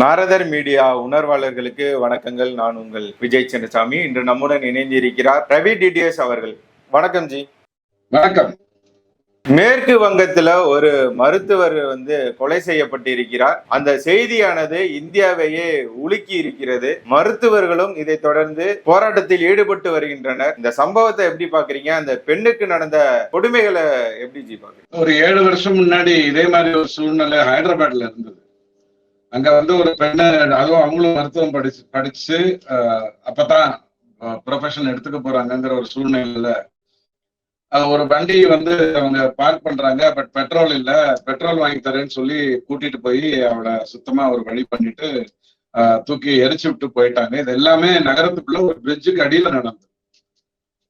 நாரதர் media உணர்வாளர்களுக்கு வணக்கங்கள். நான் உங்கள் விஜய் சின்னசாமி. இன்று நம்முடன் இணைந்திருக்கிறார் ரவி டிடிஎஸ் அவர்கள். வணக்கம் ஜி. வணக்கம். மேற்கு வங்கத்துல ஒரு மருத்துவர் வந்து கொலை செய்யப்பட்டிருக்கிறார். அந்த செய்தியானது இந்தியாவையே உலுக்கி இருக்கிறது. மருத்துவர்களும் இதை தொடர்ந்து போராட்டத்தில் ஈடுபட்டு வருகின்றனர். இந்த சம்பவத்தை எப்படி பாக்குறீங்க அந்த பெண்ணுக்கு நடந்த கொடுமைகளை எப்படி ஜி பாக்குறீங்க ஒரு ஏழு வருஷம் முன்னாடி இதே மாதிரி ஒரு சூழ்நிலை ஹைதராபாத்ல இருந்தது. அங்க வந்து ஒரு பெண்ணு அதுவும் அவங்களும் மருத்துவம் படிச்சு படிச்சு அப்பதான் ப்ரொஃபஷன் எடுத்துக்க போறாங்கங்கிற ஒரு சூழ்நிலையில ஒரு வண்டி வந்து அவங்க பார்க் பண்றாங்க. பட் பெட்ரோல் இல்ல. பெட்ரோல் வாங்கி தரேன்னு சொல்லி கூட்டிட்டு போய் அவளை சுத்தமா ஒரு வழி பண்ணிட்டு தூக்கி எரிச்சு விட்டு போயிட்டாங்க. இது எல்லாமே நகரத்துக்குள்ள ஒரு பிரிட்ஜுக்கு அடியில நடந்தது.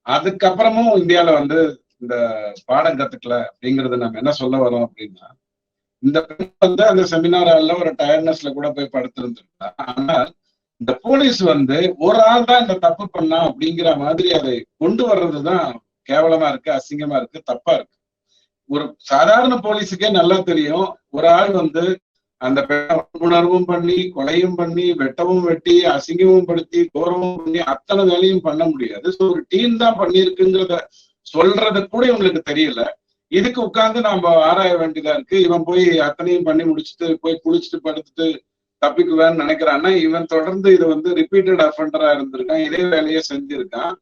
அதுக்கப்புறமும் இந்தியால வந்து இந்த பாடம் கத்துக்கல அப்படிங்கறது நம்ம என்ன சொல்ல வரோம் அப்படின்னா இந்த பெண் வந்து அந்த செமினார் ஹால்ல ஒரு டயர்னஸ்ல கூட போய் படுத்திருந்திருந்தா. ஆனால் இந்த போலீஸ் வந்து ஒரு ஆள் தான் இந்த தப்பு பண்ணா அப்படிங்கிற மாதிரி அதை கொண்டு வர்றதுதான் கேவலமா இருக்கு அசிங்கமா இருக்கு தப்பா இருக்கு. ஒரு சாதாரண போலீஸுக்கே நல்லா தெரியும். ஒரு ஆள் வந்து அந்த பெண்ணை உணர்வும் பண்ணி கொலையும் பண்ணி வெட்டவும் வெட்டி அசிங்கமும் படுத்தி கோரமும் பண்ணி அத்தனை வேலையும் பண்ண முடியாது. ஸோ ஒரு டீம் தான் பண்ணியிருக்குங்கிறத சொல்றது கூட இவங்களுக்கு தெரியல. இதுக்கு உட்கார்ந்து நாம ஆராய வேண்டியதா இருக்கு? இவன் போய் அத்தனையும் பண்ணி முடிச்சுட்டு போய் குளிச்சுட்டு படுத்துட்டு தப்பிக்குவேன்னு நினைக்கிறான்னா இவன் தொடர்ந்து இது வந்து ரிப்பீட்டட் அஃபண்டரா இருந்திருக்கான். இதே வேலையை செஞ்சிருக்கான்.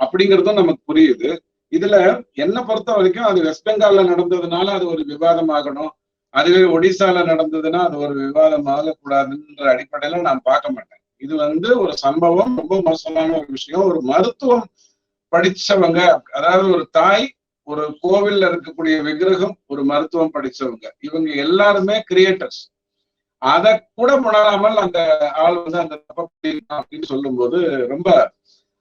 அப்படிங்கிறதும் நமக்கு புரியுது. இதுல என்ன பொறுத்த வரைக்கும் அது வெஸ்ட் பெங்கால்ல நடந்ததுனால அது ஒரு விவாதம் ஆகணும். அதுவே ஒடிசால நடந்ததுன்னா அது ஒரு விவாதம் ஆகக்கூடாதுன்ற அடிப்படையில நான் பார்க்க மாட்டேன். இது வந்து ஒரு சம்பவம் ரொம்ப மோசமான ஒரு விஷயம். ஒரு மருத்துவம் படிச்சவங்க அதாவது ஒரு தாய் ஒரு கோவில்ல இருக்கக்கூடிய விக்கிரகம் ஒரு மருத்துவம் படிச்சவங்க. இவங்க எல்லாருமே கிரியேட்டர்ஸ் அதை கூட உணராமல் அந்த ஆள் வந்து அந்த தப்ப அப்படின்னு சொல்லும்போது ரொம்ப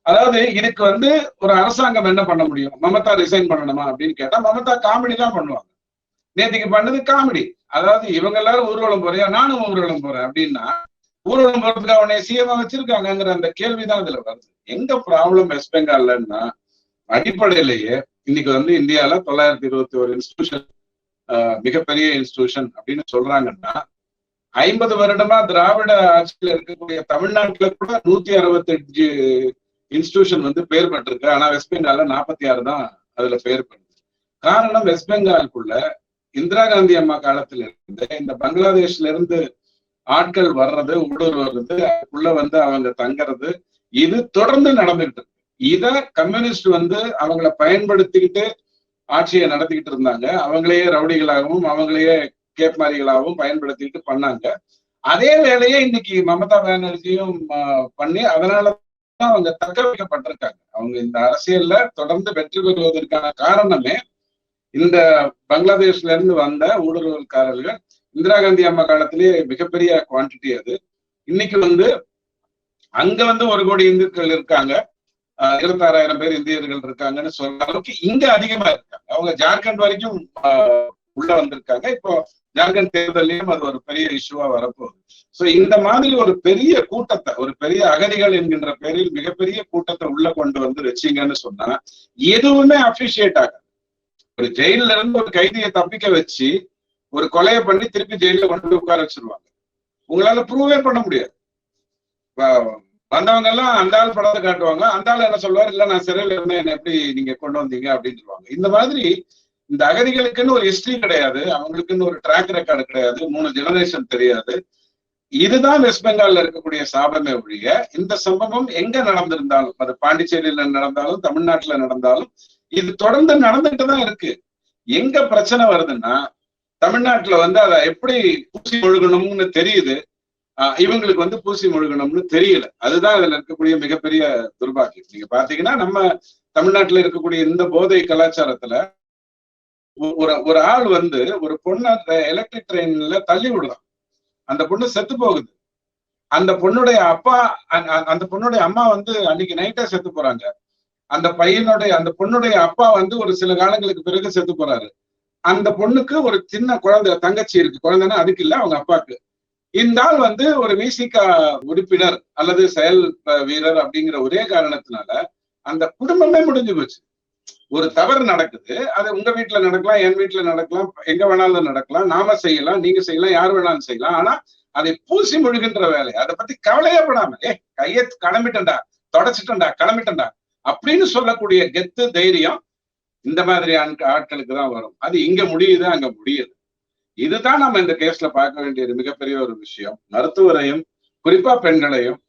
அதாவது இதுக்கு வந்து ஒரு அரசாங்கம் என்ன பண்ண முடியும்? மமதா ரிசைன் பண்ணணுமா அப்படின்னு கேட்டா மமதா காமெடி தான் பண்ணுவாங்க. நேத்திக்கு பண்ணது காமெடி அதாவது இவங்க எல்லாரும் ஊர்வலம் போறியா? நானும் ஊர்வலம் போறேன் அப்படின்னா ஊர்வலம் போறதுக்கு அவனை சிஎம் வச்சிருக்காங்கங்கிற அந்த கேள்விதான் இதுல வருது. எங்க ப்ராப்ளம் வெஸ்ட் பெங்கால்லன்னா அடிப்படையிலேயே இன்னைக்கு வந்து இந்தியால தொள்ளாயிரத்தி இருபத்தி ஒரு இன்ஸ்டிடியூஷன் மிகப்பெரிய இன்ஸ்டிடியூஷன் அப்படின்னு சொல்றாங்கன்னா ஐம்பது வருடமா திராவிட ஆட்சியில் இருக்கக்கூடிய தமிழ்நாட்டுல கூட நூத்தி அறுபத்தஞ்சு இன்ஸ்டிடியூஷன் வந்து பேர் பெற்றிருக்கு. ஆனா வெஸ்ட் பெங்கால்ல நாற்பத்தி ஆறு தான் அதுல பேர் பெறுது. காரணம் வெஸ்ட் பெங்காலுக்குள்ள இந்திரா காந்தி அம்மா காலத்துல இருந்து இந்த பங்களாதேஷ்ல இருந்து ஆட்கள் வர்றது ஊடுருவது அதுக்குள்ள வந்து அவங்க தங்கறது இது தொடர்ந்து நடந்துகிட்டு இருக்கு. இத கம்யூனிஸ்ட் வந்து அவங்கள பயன்படுத்திக்கிட்டு ஆட்சியை நடத்திக்கிட்டு இருந்தாங்க. அவங்களையே ரவுடிகளாகவும் அவங்களையே கேப்மாரிகளாகவும் பயன்படுத்திக்கிட்டு பண்ணாங்க. அதே வேலையை இன்னைக்கு மமதா பானர்ஜியும் பண்ணி அதனாலதான் அவங்க தக்க வைக்கப்பட்டிருக்காங்க. அவங்க இந்த அரசியல்ல தொடர்ந்து வெற்றி பெறுவதற்கான காரணமே இந்த பங்களாதேஷ்ல இருந்து வந்த ஊடுருவல்காரர்கள். இந்திரா காந்தி அம்மா காலத்திலேயே மிகப்பெரிய குவான்டிட்டி அது. இன்னைக்கு வந்து அங்க வந்து ஒரு கோடி இந்துக்கள் இருக்காங்க. இருபத்தாறாயிரம் பேர் இந்தியர்கள் இருக்காங்கன்னு சொல்ற அளவுக்கு இங்க அதிகமா இருக்காங்க. அவங்க ஜார்க்கண்ட் வரைக்கும் ஆஹ் உள்ள வந்திருக்காங்க. இப்போ ஜார்க்கண்ட் தேர்தலையும் அது ஒரு பெரிய இஷ்யூவா வரப்போகுது. சோ இந்த மாதிரி ஒரு பெரிய கூட்டத்தை ஒரு பெரிய அகதிகள் என்கின்ற பெயரில் மிகப்பெரிய கூட்டத்தை உள்ள கொண்டு வந்து வச்சீங்கன்னு சொன்னா எதுவுமே அப்ரிஷியேட் ஆகாது. ஒரு ஜெயில இருந்து ஒரு கைதியை தப்பிக்க வச்சு ஒரு கொலையை பண்ணி திருப்பி ஜெயில கொண்டு போய் உட்கார வச்சிருவாங்க. உங்களால ப்ரூவே பண்ண முடியாது. வந்தவங்க எல்லாம் அந்த ஆள் படத்தை காட்டுவாங்க. அந்த ஆள் என்ன சொல்லுவார்? இல்ல நான் சிறையில இருந்தேன். என்ன எப்படி நீங்க கொண்டு வந்தீங்க? அப்படின்னு சொல்லுவாங்க. இந்த மாதிரி இந்த அகதிகளுக்குன்னு ஒரு ஹிஸ்டரி கிடையாது. அவங்களுக்குன்னு ஒரு ட்ராக் ரெக்கார்டு கிடையாது. மூணு ஜெனரேஷன் தெரியாது. இதுதான் வெஸ்ட் பெங்கால்ல இருக்கக்கூடிய சாபமே ஒழிய இந்த சம்பவம் எங்க நடந்திருந்தாலும் அது பாண்டிச்சேரியில நடந்தாலும் தமிழ்நாட்டுல நடந்தாலும் இது தொடர்ந்து நடந்துட்டு தான் இருக்கு. எங்க பிரச்சனை வருதுன்னா தமிழ்நாட்டுல வந்து அதை எப்படி பூசி ஒழுகணும்னு தெரியுது இவங்களுக்கு வந்து பூசி முழுகணும்னு தெரியல. அதுதான் அதுல இருக்கக்கூடிய மிகப்பெரிய துர்பாக்கியம். நீங்க பாத்தீங்கன்னா நம்ம தமிழ்நாட்டுல இருக்கக்கூடிய இந்த போதை கலாச்சாரத்துல ஒ- ஒரு ஒரு ஆள் வந்து ஒரு பொண்ணை எலக்ட்ரிக் ட்ரெயின்ல தள்ளி விடுறான் அந்த பொண்ணு செத்து போகுது. அந்த பொண்ணுடைய அப்பா அ- அந்த பொண்ணுடைய அம்மா வந்து அன்னைக்கு நைட்டா செத்து போறாங்க. அந்த பையனுடைய அந்த பொண்ணுடைய அப்பா வந்து ஒரு சில காலங்களுக்கு பிறகு செத்து போறாரு. அந்த பொண்ணுக்கு ஒரு சின்ன குழந்தை தங்கச்சி இருக்கு. குழந்தைன்னா அதுக்கு இல்ல அவங்க அப்பாக்கு. இந்த ஆள் வந்து ஒரு விசிகா உறுப்பினர் அல்லது செயல் வீரர் அப்படிங்கிற ஒரே காரணத்தினால அந்த குடும்பமே முடிஞ்சு போச்சு. ஒரு தவறு நடக்குது. அது உங்க வீட்டுல நடக்கலாம் என் வீட்டுல நடக்கலாம் எங்க வேணாலும் நடக்கலாம். நாம செய்யலாம் நீங்க செய்யலாம் யார் வேணாலும் செய்யலாம். ஆனா அதை பூசி முழுகின்ற வேலை. அதை பத்தி கவலையே படாம ஏ கையை கிளம்பிட்டண்டா தொடச்சிட்டண்டா கிளம்பிட்டண்டா அப்படின்னு சொல்லக்கூடிய கெத்து தைரியம் இந்த மாதிரி ஆட்களுக்கு தான் வரும். அது இங்க முடியுது அங்க முடியுது இதுதான் நம்ம இந்த கேஸ்ல பார்க்க வேண்டியது மிகப்பெரிய ஒரு விஷயம். மருத்துவரையும் குறிப்பா பெண்களையும்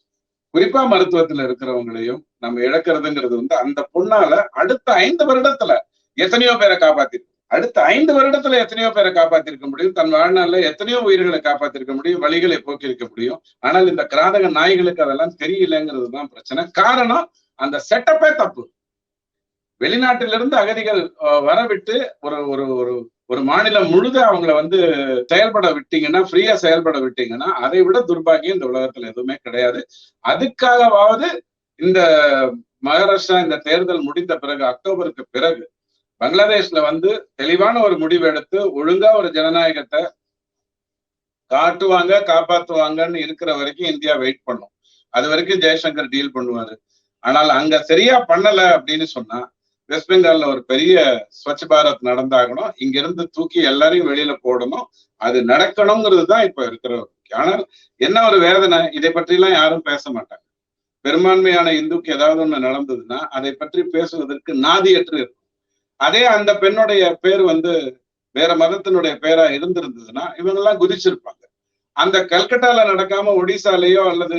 குறிப்பா மருத்துவத்துல இருக்கிறவங்களையும் நம்ம இழக்கிறதுங்கிறது வந்து அந்த பொண்ணால அடுத்த ஐந்து வருடத்துல எத்தனையோ பேரை காப்பாத்திருக்கு. அடுத்த ஐந்து வருடத்துல எத்தனையோ பேரை காப்பாத்திருக்க முடியும். தன் வாழ்நாள்ல எத்தனையோ உயிர்களை காப்பாத்திருக்க முடியும். வழிகளை போக்கியிருக்க முடியும். ஆனால் இந்த கிராதக நாய்களுக்கு அதெல்லாம் தெரியலங்கிறது தான் பிரச்சனை. காரணம் அந்த செட்டப்பே தப்பு. வெளிநாட்டிலிருந்து அகதிகள் வரவிட்டு ஒரு ஒரு ஒரு ஒரு மாநிலம் முழுத அவங்கள வந்து செயல்பட விட்டீங்கன்னா ஃப்ரீயா செயல்பட விட்டீங்கன்னா அதை விட துர்பாகியம் இந்த உலகத்துல எதுவுமே கிடையாது. அதுக்காகவாவது இந்த மகாராஷ்டிரா இந்த தேர்தல் முடிந்த பிறகு அக்டோபருக்கு பிறகு பங்களாதேஷ்ல வந்து தெளிவான ஒரு முடிவு எடுத்து ஒழுங்கா ஒரு ஜனநாயகத்தை காட்டுவாங்க காப்பாத்துவாங்கன்னு இருக்கிற வரைக்கும் இந்தியா வெயிட் பண்ணும். அது வரைக்கும் ஜெய்சங்கர் டீல் பண்ணுவாரு. ஆனால் அங்க சரியா பண்ணல அப்படின்னு சொன்னா வெஸ்ட் பெங்கால்ல ஒரு பெரிய ஸ்வச் பாரத் நடந்தாகணும். இங்க இருந்து தூக்கி எல்லாரையும் வெளியில போடணும். அது நடக்கணுங்கிறது தான் இப்ப இருக்கிற ஆனால் என்ன ஒரு வேதனை? இதை பற்றி எல்லாம் யாரும் பேச மாட்டாங்க. பெரும்பான்மையான இந்துக்கு ஏதாவது ஒண்ணு நடந்ததுன்னா அதை பற்றி பேசுவதற்கு நாதியற்று இருக்கும். அதே அந்த பெண்ணுடைய பேர் வந்து வேற மதத்தினுடைய பேரா இருந்திருந்ததுன்னா இவங்க எல்லாம் குதிச்சிருப்பாங்க. அந்த கல்கட்டால நடக்காம ஒடிசாலேயோ அல்லது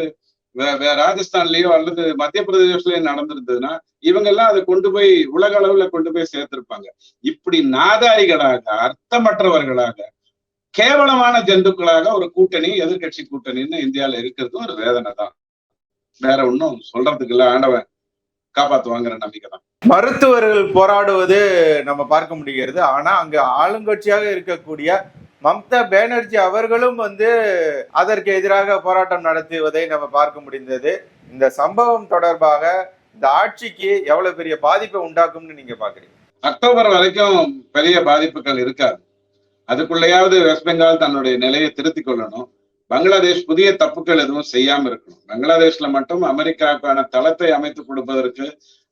ராஜஸ்தான்லயோ அல்லது மத்திய பிரதேசலயோ நடந்திருந்ததுன்னா இவங்க எல்லாம் அதை கொண்டு போய் உலக அளவுல கொண்டு போய் சேர்த்திருப்பாங்க. இப்படி நாதாரிகளாக அர்த்தமற்றவர்களாக கேவலமான ஜந்துக்களாக ஒரு கூட்டணி எதிர்க்கட்சி கூட்டணின்னு இந்தியால இருக்கிறது ஒரு வேதனை தான். வேற ஒண்ணும் சொல்றதுக்கு இல்ல. ஆண்டவன் காப்பாத்துவாங்கிற நம்பிக்கை தான். மருத்துவர்கள் போராடுவது நம்ம பார்க்க முடிகிறது. ஆனா அங்க ஆளுங்கட்சியாக இருக்கக்கூடிய மம்தா பேனர்ஜி அவர்களும் வந்து அதற்கு எதிராக போராட்டம் நடத்துவதை நம்ம பார்க்க முடிந்தது. இந்த சம்பவம் தொடர்பாக இந்த ஆட்சிக்கு எவ்வளவு பெரிய பாதிப்பை உண்டாக்கும்னு நீங்க பாக்குறீங்க அக்டோபர் வரைக்கும் பெரிய பாதிப்புகள் இருக்காது. அதுக்குள்ளேயாவது வெஸ்ட் பெங்கால் தன்னுடைய நிலையை திருத்திக் கொள்ளணும். பங்களாதேஷ் புதிய தப்புக்கள் எதுவும் செய்யாம இருக்கணும். பங்களாதேஷ்ல மட்டும் அமெரிக்காவுக்கான தளத்தை அமைத்து கொடுப்பதற்கு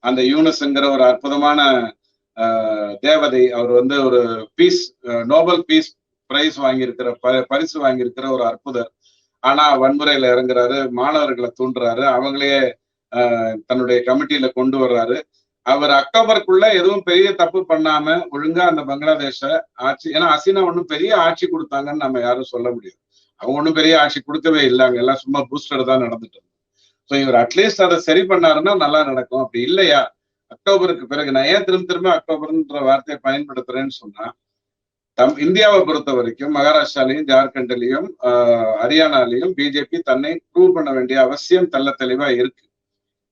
அந்த யூனஸ்ங்கிற ஒரு அற்புதமான ஆஹ், தேவதை அவர் வந்து ஒரு பீஸ் நோபல் பீஸ் பிரைஸ் வாங்கியிருக்கிற ப- பரிசு வாங்கியிருக்கிற ஒரு அற்புதர். ஆனா வன்முறையில இறங்குறாரு மாணவர்களை தூண்டுறாரு அவங்களே ஆஹ், தன்னுடைய கமிட்டியில கொண்டு வர்றாரு. அவர் அக்டோபருக்குள்ள எதுவும் பெரிய தப்பு பண்ணாம ஒழுங்கா அந்த பங்களாதேஷ ஆட்சி ஏன்னா அசினா ஒண்ணும் பெரிய ஆட்சி கொடுத்தாங்கன்னு நம்ம யாரும் சொல்ல முடியாது. அவங்க ஒண்ணும் பெரிய ஆட்சி கொடுக்கவே இல்லை. அங்க எல்லாம் சும்மா பூஸ்டர் தான் நடந்துட்டு ஸோ இவர் அட்லீஸ்ட் அதை சரி பண்ணாருன்னா நல்லா நடக்கும். அப்படி இல்லையா? அக்டோபருக்கு பிறகு நான் ஏன் திரும்ப திரும்ப அக்டோபர்ன்ற வார்த்தையை பயன்படுத்துறேன்னு சொன்னா தம் இந்தியாவை பொறுத்த வரைக்கும் மகாராஷ்டிராலையும் ஜார்க்கண்ட்லயும் ஆஹ், ஹரியானாலையும் பிஜேபி தன்னை ப்ரூவ் பண்ண வேண்டிய அவசியம் தள்ள தெளிவா இருக்கு.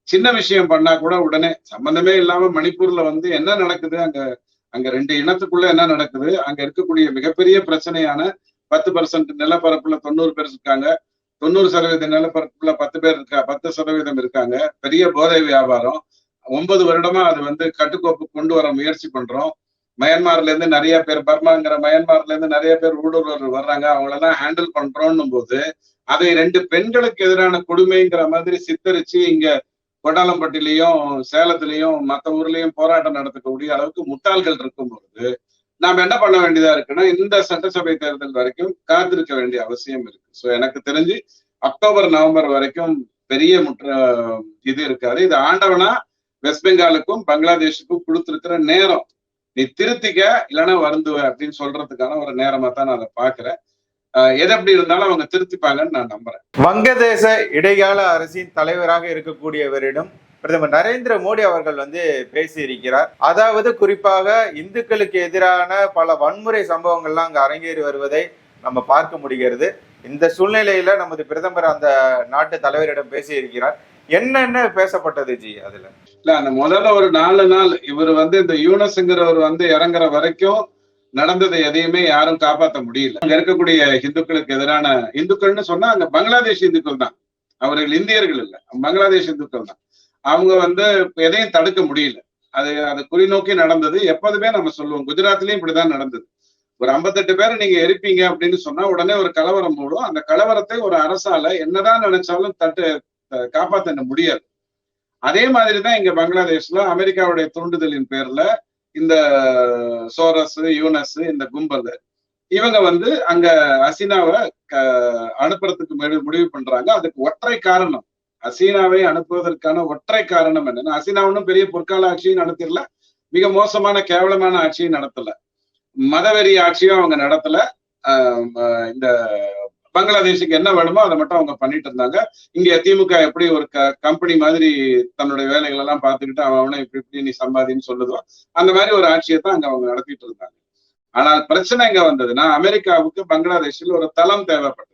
சின்ன விஷயம் பண்ணா கூட உடனே சம்பந்தமே இல்லாம மணிப்பூர்ல வந்து என்ன நடக்குது? அங்க அங்க ரெண்டு இனத்துக்குள்ள என்ன நடக்குது? அங்க இருக்கக்கூடிய மிகப்பெரிய பிரச்சனையான பத்து பர்சன்ட் நிலப்பரப்புல தொண்ணூறு பேர் இருக்காங்க. தொண்ணூறு சதவீத நிலப்பரப்புல பத்து பேர் இருக்கா பத்து சதவீதம் இருக்காங்க. பெரிய போதை வியாபாரம். ஒன்பது வருடமா அது வந்து கட்டுக்கோப்பு கொண்டு வர முயற்சி பண்றோம். மயன்மார்ல இருந்து நிறைய பேர் பர்மாங்கிற மயன்மார்ல இருந்து நிறைய பேர் ஊடுருவர் வர்றாங்க. அவங்களெல்லாம் ஹேண்டில் பண்றோம்னும் போது அதை ரெண்டு பெண்களுக்கு எதிரான கொடுமைங்கிற மாதிரி சித்தரிச்சு இங்க கொடாலம்பட்டிலையும் சேலத்திலையும் மத்த ஊர்லயும் போராட்டம் நடத்தக்கூடிய அளவுக்கு முட்டாள்கள் இருக்கும் பொழுது நாம என்ன பண்ண வேண்டியதா இருக்குன்னா இந்த சட்டசபை தேர்தல் வரைக்கும் காத்திருக்க வேண்டிய அவசியம் இருக்கு. சோ எனக்கு தெரிஞ்சு அக்டோபர் நவம்பர் வரைக்கும் பெரிய முற்ற இது இருக்காது. இது ஆண்டவனா வெஸ்ட் பெங்காலுக்கும் பங்களாதேஷுக்கும் கொடுத்திருக்கிற நேரம். நீ திருத்திக்க இல்லைன்னா வருந்துவ அப்படின்னு சொல்றதுக்கான ஒரு நேரமா தான் நான் அதை பாக்குறேன் ஆஹ் எது எப்படி இருந்தாலும் அவங்க திருத்திப்பாங்கன்னு நான் நம்புறேன். வங்கதேச இடைக்கால அரசின் தலைவராக இருக்கக்கூடியவரிடம் பிரதமர் நரேந்திர மோடி அவர்கள் வந்து பேசியிருக்கிறார். அதாவது குறிப்பாக இந்துக்களுக்கு எதிரான பல வன்முறை சம்பவங்கள்லாம் அங்கு அரங்கேறி வருவதை நம்ம பார்க்க முடிகிறது. இந்த சூழ்நிலையில நமது பிரதமர் அந்த நாட்டு தலைவரிடம் பேசியிருக்கிறார். என்னென்ன பேசப்பட்டது ஜி அதுல? இல்ல அந்த முதல்ல ஒரு நாலு நாள் இவர் வந்து இந்த யூனஸ்ங்கிறவர் வந்து இறங்குற வரைக்கும் நடந்ததை எதையுமே யாரும் காப்பாற்ற முடியல. அங்க இருக்கக்கூடிய இந்துக்களுக்கு எதிரான இந்துக்கள்னு சொன்னா அங்க பங்களாதேஷ் இந்துக்கள் தான். அவர்கள் இந்தியர்கள் இல்ல பங்களாதேஷ் இந்துக்கள் தான். அவங்க வந்து எதையும் தடுக்க முடியல. அது அது குறிநோக்கி நடந்தது. எப்போதுமே நம்ம சொல்லுவோம் குஜராத்லயும் இப்படிதான் நடந்தது. ஒரு ஐம்பத்தெட்டு பேரை நீங்க எரிப்பீங்க அப்படின்னு சொன்னா உடனே ஒரு கலவரம் மூடும். அந்த கலவரத்தை ஒரு அரசால என்னதான் நினைச்சாலும் தட்டு காப்பாற்ற முடியாது. அதே மாதிரி தான் இங்க பங்களாதேஷ்ல அமெரிக்காவுடைய தூண்டுதலின் பேர்ல இந்த சோரஸ் யூனஸ் இந்த கும்பல் இவங்க வந்து அங்க அசீனாவை க- அனுப்புறதுக்கு முடிவு பண்றாங்க. அதுக்கு ஒற்றை காரணம். அசீனாவை அனுப்புவதற்கான ஒற்றை காரணம் என்னன்னா அசீனா ஒன்றும் பெரிய பொற்கால ஆட்சியும் நடத்திடல மிக மோசமான கேவலமான ஆட்சியும் நடத்தல. மதவெறி ஆட்சியும் அவங்க நடத்தல. ஆஹ் இந்த பங்களாதேஷுக்கு என்ன வேணுமோ அதை மட்டும் அவங்க பண்ணிட்டு இருந்தாங்க. இங்க திமுக எப்படி ஒரு கம்பெனி மாதிரி தன்னுடைய வேலைகள் எல்லாம் பார்த்துக்கிட்டு அவன் அவனை இப்படி இப்படி நீ சம்பாதின்னு சொல்லுதோ அந்த மாதிரி ஒரு ஆட்சியை தான் அங்க அவங்க நடத்திட்டு இருந்தாங்க. ஆனால் பிரச்சனை எங்க வந்ததுன்னா அமெரிக்காவுக்கு பங்களாதேஷில் ஒரு தளம் தேவைப்பட்டது.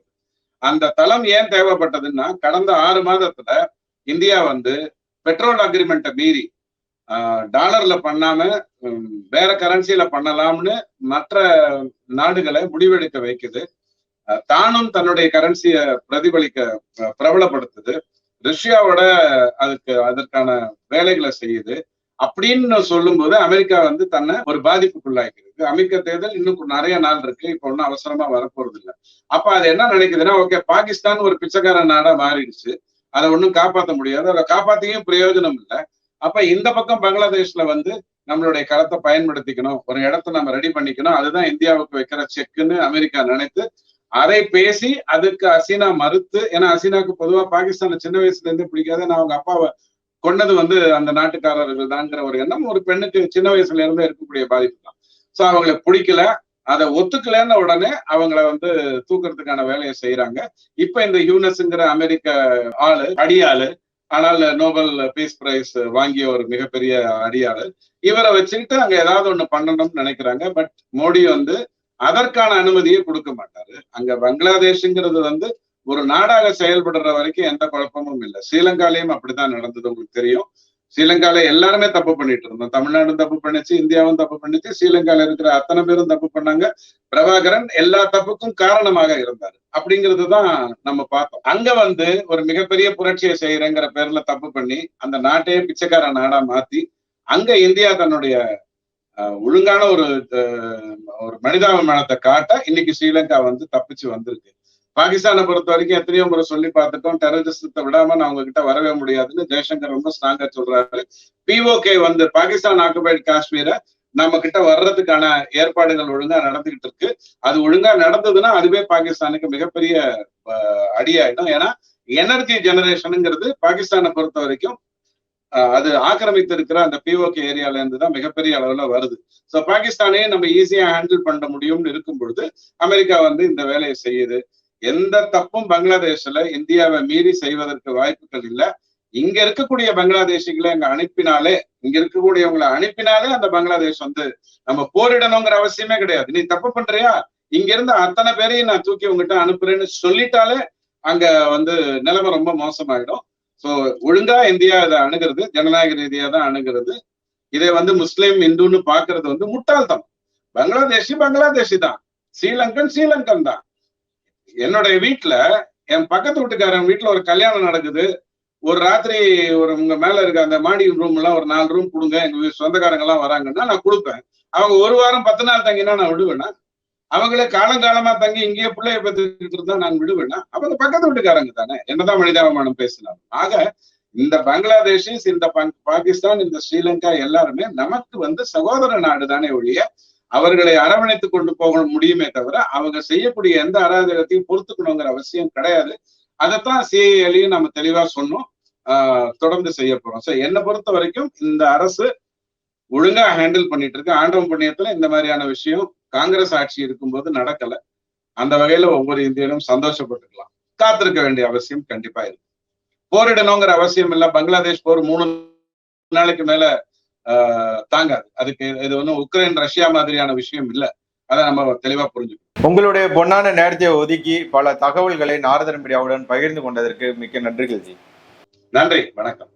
அந்த தளம் ஏன் தேவைப்பட்டதுன்னா கடந்த ஆறு மாதத்துல இந்தியா வந்து பெட்ரோல் அக்ரிமெண்ட்டை மீறி ஆஹ், டாலர்ல பண்ணாம வேற கரன்சியில பண்ணலாம்னு மற்ற நாடுகளை முடிவெடுக்க வைக்குது. தானும் தன்னுடைய கரன்சியை பிரதிபலிக்க பிரபலப்படுத்துது. ரஷ்யாவோட அதுக்கு அதற்கான வேலைகளை செய்யுது. அப்படின்னு சொல்லும்போது அமெரிக்கா வந்து தன்னை ஒரு பாதிப்புக்குள்ளாக்கிறது. அமெரிக்க தேர்தல் இன்னும் நிறைய நாள் இருக்கு. இப்ப ஒன்றும் அவசரமா வரப்போறது இல்லை அப்ப அது என்ன நினைக்குதுன்னா ஓகே பாகிஸ்தான் ஒரு பிச்சைக்கார நாடா மாறிடுச்சு. அதை ஒன்றும் காப்பாற்ற முடியாது. அதை காப்பாத்தியும் பிரயோஜனம் இல்லை. அப்ப இந்த பக்கம் பங்களாதேஷ்ல வந்து நம்மளுடைய களத்தை பயன்படுத்திக்கணும். ஒரு இடத்த நம்ம ரெடி பண்ணிக்கணும். அதுதான் இந்தியாவுக்கு வைக்கிற செக்குன்னு அமெரிக்கா நினைத்து அதை பேசி அதுக்கு அசீனா மறுத்து ஏன்னா அசீனாக்கு பொதுவா பாகிஸ்தான்ல சின்ன வயசுல இருந்து பிடிக்காது. நான் அவங்க அப்பாவை கொண்டது வந்து அந்த நாட்டுக்காரர்கள் தான்ங்கிற ஒரு எண்ணம். ஒரு பெண்ணுக்கு சின்ன வயசுல இருந்து இருக்கக்கூடிய பாதிப்பு தான். சோ அவங்களை பிடிக்கல. அதை ஒத்துக்கலன்னு உடனே அவங்கள வந்து தூக்குறதுக்கான வேலையை செய்யறாங்க இப்ப இந்த யூனஸ்ங்கிற அமெரிக்க ஆளு அடியாளு ஆனால் நோபல் பீஸ் பிரைஸ் வாங்கிய ஒரு மிகப்பெரிய அடியாளர் இவரை வச்சுக்கிட்டு அங்க ஏதாவது ஒண்ணு பண்ணணும்னு நினைக்கிறாங்க. பட் மோடி வந்து அதற்கான அனுமதியை கொடுக்க மாட்டாரு. அங்க பங்களாதேஷ்ங்கிறது வந்து ஒரு நாடாக செயல்படுற வரைக்கும் எந்த குழப்பமும் இல்லை. ஸ்ரீலங்காலையும் அப்படித்தான் நடந்தது உங்களுக்கு தெரியும். ஸ்ரீலங்கால எல்லாருமே தப்பு பண்ணிட்டு இருந்தோம். தமிழ்நாடும் தப்பு பண்ணுச்சு இந்தியாவும் தப்பு பண்ணுச்சு ஸ்ரீலங்கால இருக்கிற அத்தனை பேரும் தப்பு பண்ணாங்க. பிரபாகரன் எல்லா தப்புக்கும் காரணமாக இருந்தாரு. அப்படிங்கிறது தான் நம்ம பார்த்தோம். அங்க வந்து ஒரு மிகப்பெரிய புரட்சியை செய்யறேங்கிற பேர்ல தப்பு பண்ணி அந்த நாட்டையே பிச்சைக்கார நாடா மாத்தி அங்க இந்தியா தன்னுடைய ஒழுங்கான ஒரு ஒரு மனிதாபிமானத்தை காட்ட இன்னைக்கு ஸ்ரீலங்கா வந்து தப்பிச்சு வந்திருக்கு. பாகிஸ்தானை பொறுத்த வரைக்கும் எத்தனையோ முறை சொல்லி பார்த்துட்டோம். டெரரிஸ்டத்தை விடாம நான் உங்ககிட்ட வரவே முடியாதுன்னு ஜெய்சங்கர் ரொம்ப ஸ்ட்ராங்கா சொல்றாரு. பிஓகே வந்து பாகிஸ்தான் ஆக்குபைடு காஷ்மீரை நம்ம கிட்ட வர்றதுக்கான ஏற்பாடுகள் ஒழுங்கா நடந்துகிட்டு இருக்கு. அது ஒழுங்கா நடந்ததுன்னா அதுவே பாகிஸ்தானுக்கு மிகப்பெரிய அஹ், அடியாயிடும். ஏன்னா எனர்ஜி ஜெனரேஷனுங்கிறது பாகிஸ்தானை பொறுத்த வரைக்கும் அது ஆக்கிரமித்து இருக்கிற அந்த பிஓகே ஏரியால இருந்து தான் மிகப்பெரிய அளவுல வருது. சோ பாகிஸ்தானையே நம்ம ஈஸியா ஹேண்டில் பண்ண முடியும்னு இருக்கும் பொழுது அமெரிக்கா வந்து இந்த வேலையை செய்யுது. எந்த தப்பும் பங்களாதேஷ்ல இந்தியாவை மீறி செய்வதற்கு வாய்ப்புகள் இல்ல. இங்க இருக்கக்கூடிய பங்களாதேஷிகளை அங்க அனுப்பினாலே இங்க இருக்கக்கூடியவங்களை அனுப்பினாலே அந்த பங்களாதேஷ் வந்து நம்ம போரிடணுங்கிற அவசியமே கிடையாது. நீ தப்பு பண்றியா? இங்க இருந்து அத்தனை பேரையும் நான் தூக்கி உங்ககிட்ட அனுப்புறேன்னு சொல்லிட்டாலே அங்க வந்து நிலைமை ரொம்ப மோசமாயிடும். ஸோ ஒழுங்கா இந்தியா இதை அணுகிறது ஜனநாயக ரீதியா தான் அணுகிறது. இதை வந்து முஸ்லீம் இந்துன்னு பாக்குறது வந்து முட்டாள்தம். பங்களாதேஷி பங்களாதேஷி தான். ஸ்ரீலங்கன் ஸ்ரீலங்கன் தான். என்னுடைய வீட்டுல என் பக்கத்து வீட்டுக்காரன் வீட்டுல ஒரு கல்யாணம் நடக்குது. ஒரு ராத்திரி ஒரு உங்க மேல இருக்க அந்த மாடி ரூம் எல்லாம் ஒரு நாலு ரூம் கொடுங்க எங்க சொந்தக்காரங்க எல்லாம் வராங்கன்னா நான் கொடுப்பேன். அவங்க ஒரு வாரம் பத்து நாள் தங்கினா நான் விடுவேன்னா அவங்கள காலங்காலமா தங்கி இங்கேயே பிள்ளைய பெற்றுக்கிட்டு இருந்தா நான் விடுவேன்னா அவங்க பக்கத்து வீட்டுக்காரங்க தானே. என்னதான் மனிதாபிமானம் பேசினாலும். ஆக இந்த பங்களாதேஷிஸ் இந்த பங்- பாகிஸ்தான் இந்த ஸ்ரீலங்கா எல்லாருமே நமக்கு வந்து சகோதர நாடு தானே ஒழிய அவர்களை அரவணைத்து கொண்டு போக முடியுமே தவிர அவங்க செய்யக்கூடிய எந்த அராஜகத்தையும் பொறுத்துக்கணுங்கிற அவசியம் கிடையாது. அதைத்தான் சிஐஎலையும் நம்ம தெளிவா சொன்னோம். ஆஹ் தொடர்ந்து செய்ய போறோம். சோ என்னை பொறுத்த வரைக்கும் இந்த அரசு ஒழுங்கா ஹேண்டில் பண்ணிட்டு இருக்கு. ஆண்டவன் புண்ணியத்துல இந்த மாதிரியான விஷயம் காங்கிரஸ் ஆட்சி இருக்கும்போது நடக்கல. அந்த வகையில ஒவ்வொரு இந்தியனும் சந்தோஷப்பட்டுக்கலாம். காத்திருக்க வேண்டிய அவசியம் கண்டிப்பா இருக்கு. போரிடணுங்கிற அவசியம் இல்ல. பங்களாதேஷ் போர் மூணு நாளைக்கு மேல ஆஹ் தாங்காது. அதுக்கு இது ஒன்றும் உக்ரைன் ரஷ்யா மாதிரியான விஷயம் இல்ல. அதை நம்ம தெளிவா புரிஞ்சுக்கணும். உங்களுடைய பொன்னான நேரத்தை ஒதுக்கி பல தகவல்களை நாரதன் மீடியாவுடன் பகிர்ந்து கொண்டதற்கு மிக்க நன்றிகள் ஜி. நன்றி. வணக்கம்.